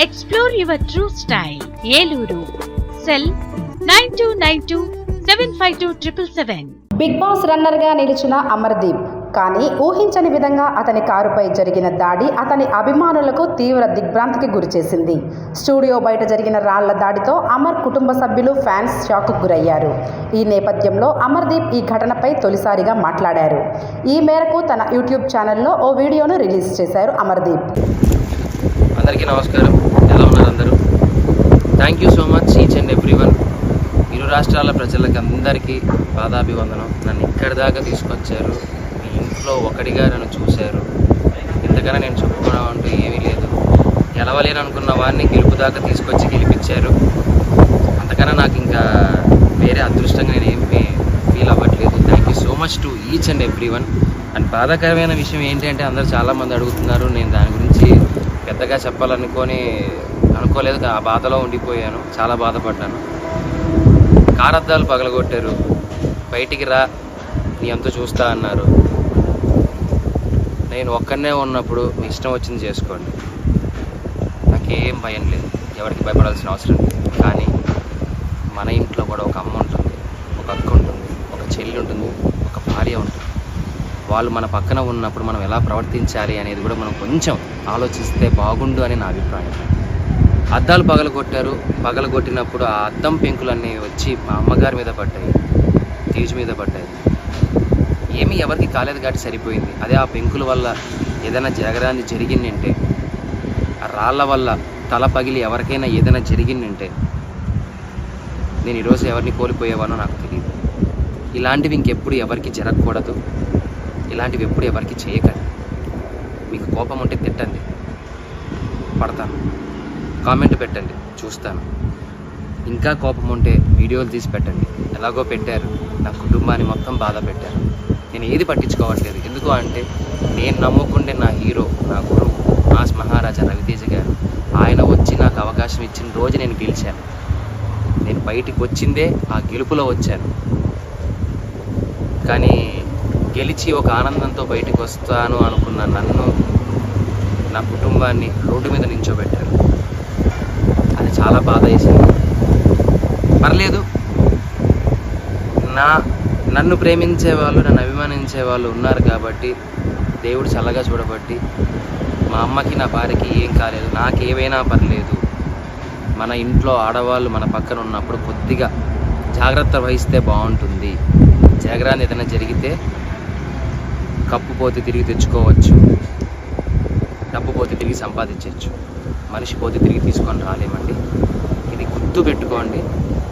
Explore your true style Eluru. Cell nine two nine two seven five two triple seven. Bigg Boss రన్నర్గా నిలిచిన అమర్దీప్ కానీ ఊహించని విధంగా అతని కారుపై జరిగిన దాడి అతని అభిమానులకు తీవ్ర దిగ్భ్రాంతికి గురిచేసింది. స్టూడియో బయట జరిగిన రాళ్ళ దాడితో అమర్ కుటుంబ సభ్యులు ఫ్యాన్స్ షాక్కు గురయ్యారు. ఈ నేపథ్యంలో అమర్దీప్ ఈ ఘటనపై తొలిసారిగా మాట్లాడారు. ఈ మేరకు తన యూట్యూబ్ ఛానల్లో ఓ వీడియోను రిలీజ్ చేశారు అమర్దీప్. అందరికీ నమస్కారం. ఎలా ఉన్నారు అందరూ? Thank you so much each and every one ఇరు రాష్ట్రాల ప్రజలకు అందరికీ పాదాభివందనం. నన్ను ఇక్కడి దాకా తీసుకొచ్చారు. మీ ఇంట్లో ఒకటిగా నన్ను చూశారు. ఇంతకన్నా నేను చెప్పుకోవడం అంటూ ఏమీ లేదు. గెలవలేను అనుకున్న వాడిని గెలుపు దాకా తీసుకొచ్చి గెలిపించారు. అంతకన్నా నాకు ఇంకా వేరే అదృష్టంగా నేను ఏమి ఫీల్ అవ్వట్లేదు. Thank you so much to each and every one and బాధాకరమైన విషయం ఏంటి అంటే అందరూ చాలామంది అడుగుతున్నారు. నేను దాని గురించి పెద్దగా చెప్పాలనుకొని అనుకోలేదు ఆ బాధలో ఉండిపోయాను. చాలా బాధపడ్డాను. కారద్దాలు పగలగొట్టారు. బయటికి రా నీ అంతా చూస్తా అన్నారు. నేను ఒక్కనే ఉన్నప్పుడు మీ ఇష్టం వచ్చింది చేసుకోండి. నాకేం భయం లేదు. ఎవరికి భయపడాల్సిన అవసరం లేదు. కానీ మన ఇంట్లో కూడా ఒక అమ్మ ఉంటుంది ఒక అక్క ఉంటుంది ఒక చెల్లి ఉంటుంది ఒక భార్య ఉంటుంది. వాళ్ళు మన పక్కన ఉన్నప్పుడు మనం ఎలా ప్రవర్తించాలి అనేది కూడా మనం కొంచెం ఆలోచిస్తే బాగుండు అని నా అభిప్రాయం. అద్దాలు పగలగొట్టారు. పగలగొట్టినప్పుడు ఆ అద్దం పెంకులన్నీ వచ్చి మా అమ్మగారి మీద పడ్డాయి. తేజు మీద పడ్డాయి. ఏమీ ఎవరికి కాలేదు కాబట్టి సరిపోయింది. అదే ఆ పెంకుల వల్ల ఏదైనా జరగడానికి జరిగిందంటే ఆ రాళ్ళ వల్ల తల పగిలి ఎవరికైనా ఏదైనా జరిగిందంటే నేను ఈరోజు ఎవరిని కోల్పోయేవానో నాకు తెలియదు ఇలాంటివి ఇంకెప్పుడు ఎవరికి జరగకూడదు. ఇలాంటివి ఎప్పుడు ఎవరికి చేయకండి. మీకు కోపం ఉంటే తిట్టండి. పడతాను. కామెంట్ పెట్టండి. చూస్తాను. ఇంకా కోపం ఉంటే వీడియోలు తీసి పెట్టండి. ఎలాగో పెట్టారు. నా కుటుంబాన్ని మొత్తం బాధ పెట్టారు. నేను ఏది పట్టించుకోవట్లేదు. ఎందుకు అంటే నేను నమ్ముకుంటే నా హీరో నా గురువు మాస్ మహారాజా రవితేజ గారు ఆయన వచ్చి నాకు అవకాశం ఇచ్చిన రోజు నేను గెలిచాను. నేను బయటికి వచ్చిందే ఆ గెలుపులో వచ్చాను. కానీ గెలిచి ఒక ఆనందంతో బయటకు వస్తాను అనుకున్న నన్ను నా కుటుంబాన్ని రోడ్డు మీద నించోబెట్టారు. అది చాలా బాధ వేసింది. పర్లేదు. నా నన్ను ప్రేమించే వాళ్ళు నన్ను అభిమానించే వాళ్ళు ఉన్నారు కాబట్టి దేవుడు చల్లగా చూడబట్టి మా అమ్మకి నా భార్యకి ఏం కాలేదు. నాకేమైనా పర్లేదు. మన ఇంట్లో ఆడవాళ్ళు మన పక్కన ఉన్నప్పుడు కొద్దిగా జాగ్రత్త వహిస్తే బాగుంటుంది. జాగ్రత్త ఏదైనా జరిగితే కప్పు పోతే తిరిగి తెచ్చుకోవచ్చు. డబ్బు పోతే తిరిగి సంపాదించవచ్చు మనిషి పోతే తిరిగి తీసుకొని రాలేమండి. ఇది గుర్తు పెట్టుకోండి.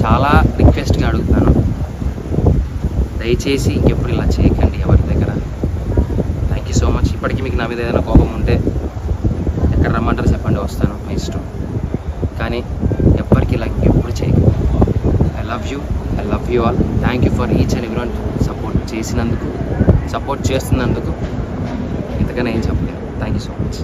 చాలా రిక్వెస్ట్గా అడుగుతాను. దయచేసి ఇంకెప్పుడు ఇలా చేయకండి ఎవరి దగ్గర. థ్యాంక్ యూ సో మచ్ ఇప్పటికీ మీకు నా మీద ఏదైనా కోపం ఉంటే ఎక్కడ రమ్మంటారు చెప్పండి వస్తాను మీ ఇష్టం. కానీ ఎవ్వరికి ఇలా ఇంకెప్పుడు చేయకండి. I love you I love you all. Thank you for each and everyone support చేసినందుకు సపోర్ట్ చేస్తున్నందుకు. ఇంతకన్నా ఏం చెప్పలేదు థ్యాంక్ యూ సో మచ్